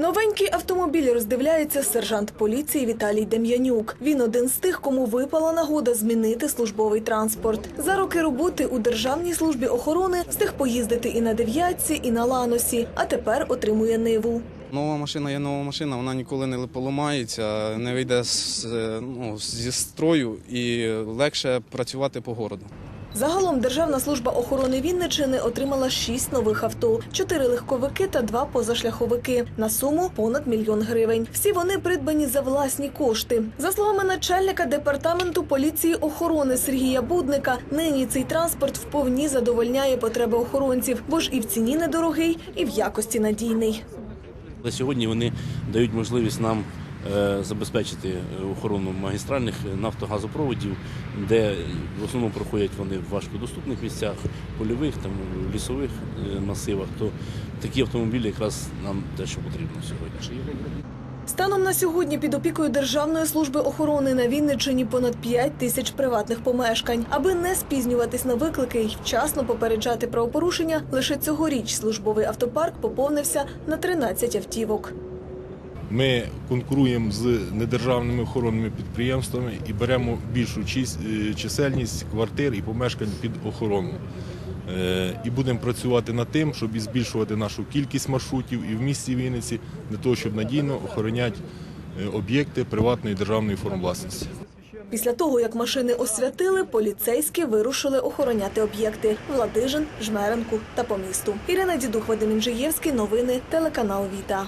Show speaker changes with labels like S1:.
S1: Новенький автомобіль роздивляється сержант поліції Віталій Дем'янюк. Він один з тих, кому випала нагода змінити службовий транспорт. За роки роботи у Державній службі охорони встиг поїздити і на дев'ятці, і на ланосі, а тепер отримує ниву.
S2: Нова машина є нова машина, вона ніколи не поламається, не вийде з, ну, зі строю і легше працювати по городу.
S1: Загалом Державна служба охорони Вінничини отримала шість нових авто, чотири легковики та два позашляховики на суму понад мільйон гривень. Всі вони придбані за власні кошти. За словами начальника департаменту поліції охорони Сергія Будника, нині цей транспорт вповні задовольняє потреби охоронців, бо ж і в ціні недорогий, і в якості надійний.
S3: Сьогодні вони дають можливість нам забезпечити е, охорону магістральних нафтогазопроводів, де в основному проходять вони в важкодоступних місцях, польових, там, лісових е, масивах. То такі автомобілі якраз нам те, що потрібно сьогодні.
S1: Станом на сьогодні під опікою Державної служби охорони на Вінниччині понад 5 тисяч приватних помешкань. Аби не спізнюватись на виклики й вчасно попереджати правопорушення, лише цьогоріч службовий автопарк поповнився на 13 автівок.
S4: Ми конкуруємо з недержавними охоронними підприємствами і беремо більшу е, чисельність квартир і помешкань під охорону. Е, І будемо працювати над тим, щоб і збільшувати нашу кількість маршрутів і в місті Вінниці, для того, щоб надійно охороняти е, об'єкти приватної державної форм власності.
S1: Після того, як машини освятили, поліцейські вирушили охороняти об'єкти Владижин, Жмеренку та по місту. Ірина Дідух, Вадим Інжиєвський. Новини телеканал Віта.